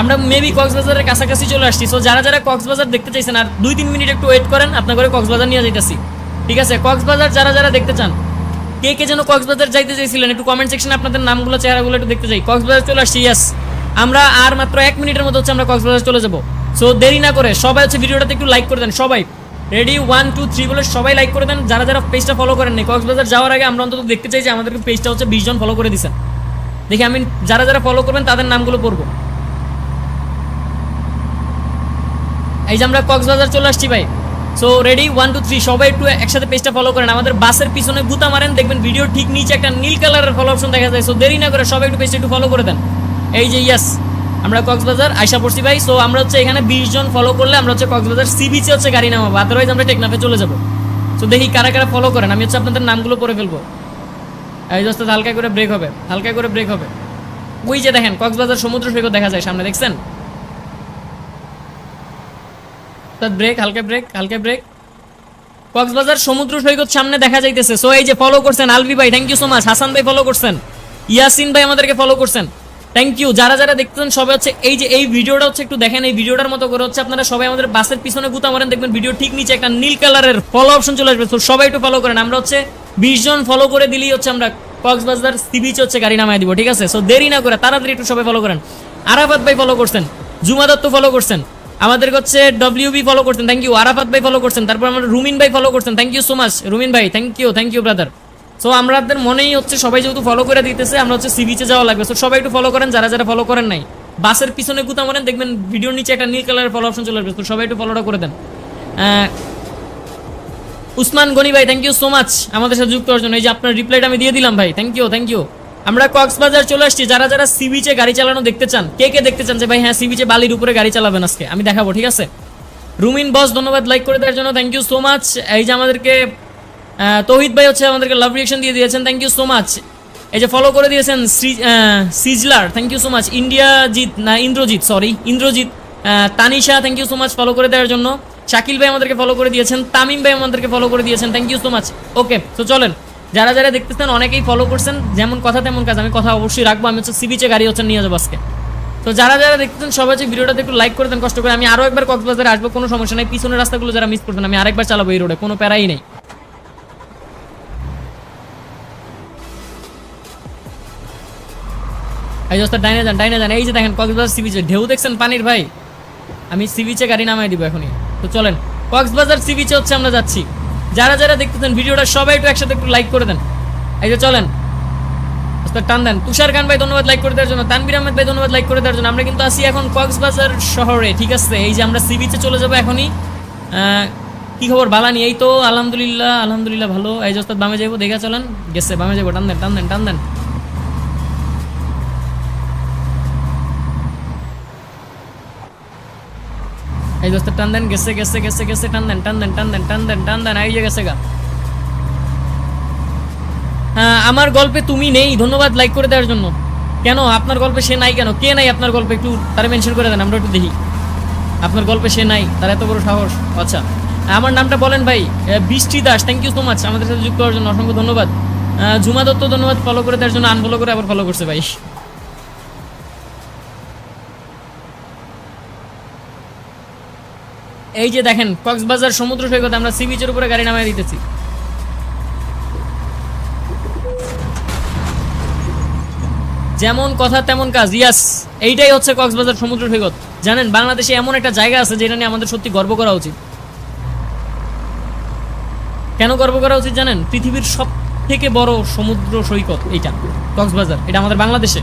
আমরা মেবি কক্সবাজারের কাছাকাছি চলে আসছি। সো যারা যারা কক্সবাজার দেখতে চাইছেন, আর দুই তিন মিনিট একটু ওয়েট করেন, আপনার করে কক্সবাজার নিয়ে যাইতেছি। ঠিক আছে? কক্সবাজার যারা যারা দেখতে চান, কে কে যেন কক্সবাজার যাইতে চাইছিলেন, একটু কমেন্ট সেকশনে আপনাদের নামগুলো, চেহারাগুলো একটু দেখতে চাই। কক্সবাজার চলে আসছি ইয়াস আমরা আর মাত্র এক মিনিটের মতো হচ্ছে আমরা কক্সবাজার চলে যাব। সো দেরি না করে সবাই হচ্ছে ভিডিওটাতে একটু লাইক করে দেন, সবাই। রেডি ওয়ান টু থ্রি বলে সবাই লাইক করে দেন। যারা যারা পেজটা ফলো করেন নি কক্সবাজার যাওয়ার আগে আমরা অন্তত দেখতে চাই যে আমাদেরকে পেজটা হচ্ছে বিশ জন ফলো করে দিছেন। দেখি আমি যারা যারা ফলো করবেন, তাদের নামগুলো পড়ব। এই যে আমরা কক্সবাজার চলে আসছি ভাই। So ready one two three সবাই একটু একসাথে পেজটা ফলো করেন। আমাদের বাসের পিছনে গুতা মারেন, দেখবেন ভিডিও ঠিক নিচে একটা নীল কালারের ফলো অপশন দেখা যায়। সো দেরি না করে সবাই একটু পেজটা একটু ফলো করে দেন। এই যে ইয়াস আমরা কক্সবাজার, আইসা পড়ছি ভাই। সো আমরা হচ্ছে এখানে বিশ জন ফলো করলে আমরা হচ্ছে কক্সবাজার সি বিচে হচ্ছে গাড়ি নামাবো। আদারওয়াইজ আমরা টেকনাফে চলে যাব। সো দেখি কারা কারা ফলো করেন। আমি হচ্ছে আপনাদের নামগুলো পড়ে ফেলব। এই দোস্ত হালকা করে ব্রেক হবে। হালকা করে ব্রেক হবে। ওই যে দেখেন, কক্সবাজার সমুদ্র সৈকত দেখা যায় সামনে, দেখছেন তার ব্রেক হালকা ব্রেক হালকা ব্রেক কক্সবাজার সমুদ্র সৈকত সামনে দেখা যাইতেছে। সো এই যে ফলো করছেন আলবি ভাই thank you so much Hasan ভাই ফলো করছেন। ইয়াসিন ভাই আমাদেরকে ফলো করছেন। থ্যাংক ইউ যারা যারা দেখতেছেন, সবাই হচ্ছে এই যে, এই ভিডিওটা হচ্ছে একটু দেখেন, এই ভিডিওটার মতো করে হচ্ছে আপনারা সবাই আমাদের বাসের পিছনে গুতা মারেন, দেখবেন ভিডিও ঠিক নিচে একটা নীল কালারের ফলো অপশন চলে আসবে। সবাই একটু ফলো করেন। আমরা হচ্ছে বিশ জন ফলো করে দিলেই হচ্ছে আমরা কক্সবাজার সি বিচ হচ্ছে গাড়ি নামায় দিব, ঠিক আছে? সো দেরি না করে তাড়াতাড়ি একটু সবাই ফলো করেন। আরাফাত ভাই ফলো করছেন। জুমা দত্ত ফলো করছেন। আমাদের হচ্ছে ডব্লিউ বি ফলো করছেন থ্যাংক ইউ আরাফাত ভাই ফলো করছেন, তারপর আমরা রুমিন ভাই ফলো করছেন thank you so much Rumin ভাই thank you thank you brother so আমাদের মনেই হচ্ছে সবাই যেহেতু ফলো করে দিতেছে, আমরা হচ্ছে সি বিচে যাওয়া লাগবে। সো সবাই একটু ফলো করেন, যারা যারা ফলো করেন নাই। বাসের পিছনে গুতা মারেন, দেখবেন ভিডিওর নিচে একটা নীল কালারের ফলো অপশন চলে আসবে। তো সবাই একটু ফলোটা করে দেন। উসমান গনি ভাই থ্যাংক ইউ সো মাচ আমাদের সাথে যুক্ত হওয়ার জন্য। এই যে আপনার রিপ্লাইটা আমি দিয়ে দিলাম ভাই থ্যাংক ইউ থ্যাংক ইউ আমরা কক্সবাজার চলে আসছি। যারা যারা সি বিচে গাড়ি চালানো দেখতে চান, কে কে দেখতে চান যে ভাই হ্যাঁ সি বিচে বালির উপরে গাড়ি চালাবেন আজকে? আমি দেখাবো, ঠিক আছে? রুমিন বস, ধন্যবাদ লাইক করে দেওয়ার জন্য। থ্যাংক ইউ সো মাচ এই যে আমাদেরকে তৌহিদ ভাই হচ্ছে আমাদেরকে লাভ রিয়েকশন দিয়ে দিয়েছেন। থ্যাংক ইউ সো মাচ এই যে ফলো করে দিয়েছেন Sizzler. Thank you so much India jit না, Indrajit sorry Indrajit Tanisha thank you so much follow করে দেওয়ার জন্য। শাকিল ভাই আমাদেরকে ফলো করে দিয়েছেন। তামিম ভাই আমাদেরকে ফলো করে দিয়েছেন। Thank you so much okay তো চলেন। যারা যারা দেখতেছেন, অনেকেই ফলো করছেন, যেমন কথা তেমন কাজ, আমি কথা অবশ্যই রাখব, আমি হচ্ছে সিবিচে গাড়ি হচ্ছে নিয়ে যাব আজকে। তো যারা যারা দেখতেছেন, সবাই হচ্ছে ভিডিওটাতে একটু লাইক করে দেন, কষ্ট করে। আমি আরও একবার কক্সবাজারে আসব, কোনো সমস্যা নেই। পিছনের রাস্তাগুলো যারা মিস করবেন আমি আরেকবার চালাবো এই রোডে কোনো প্যারাই নেই। এই দোস্ত ডাইনে যান ডাইনে যান। এই যে দেখেন, কক্সবাজার সি বিচে ঢেউ দেখছেন পানির ভাই? আমি সি বিচে গাড়ি নামাই দিব এখনই। তো চলেন, কক্সবাজার সি বিচে হচ্ছে আমরা যাচ্ছি। যারা যারা দেখতেছেন ভিডিওটা সবাই একটু একসাথে একটু লাইক করে দেন। এই যে চলেন। টান দেন। তুষার খান ভাই ধন্যবাদ লাইক করে দেওয়ার জন্য। তানবির আহমেদ ভাই ধন্যবাদ লাইক করে দেওয়ার জন্য। আমরা কিন্তু আসি এখন কক্সবাজার শহরে, ঠিক আছে? এই যে আমরা সি বিচে চলে যাব এখনই। কি খবর বালানি? এই তো, আলহামদুলিল্লাহ আলহামদুলিল্লাহ ভালো। এই যে বামে যাব দেখা চলেন। গেছে, বামে যাব টান দেন টান দেন টান দেন। এই দোস্ত, টান দেন, গেছে গেছে গেছে গেছে, টান দেন টান দেন টান দেন টান দেন টান দেন, এই যে গেছে হ্যাঁ আমার গল্পে তুমি নেই, ধন্যবাদ লাইক করে দেওয়ার জন্য। কেন? আপনার গল্পে সে নাই কেন? কে নাই আপনার গল্পে? একটু তারা মেনশন করে দেন, আমরা একটু দেখি। আপনার গল্পে সে নাই, তার এত বড় সাহস। আচ্ছা আমার নামটা বলেন ভাই Brishti Das thank you so much আমাদের সাথে যুক্ত হওয়ার জন্য অসংখ্য ধন্যবাদ। ঝুমা দত্ত, ধন্যবাদ ফলো করে দেওয়ার জন্য আনফলো করে আবার ফলো করছে ভাই। এই যে দেখেন, কক্সবাজার সমুদ্র সৈকত, আমরা সি বিচের উপরে গাড়ি নামায় দিতেছি। যেমন কথা, তেমন কাজ। ইয়াস এইটাই হচ্ছে কক্সবাজার সমুদ্র সৈকত। জানেন, বাংলাদেশে এমন একটা জায়গা আছে যেটা নিয়ে আমাদের সত্যি গর্ব করা উচিত। কেন গর্ব করা উচিত জানেন? পৃথিবীর সব থেকে বড় সমুদ্র সৈকত এইটা, কক্সবাজার। এটা আমাদের বাংলাদেশে।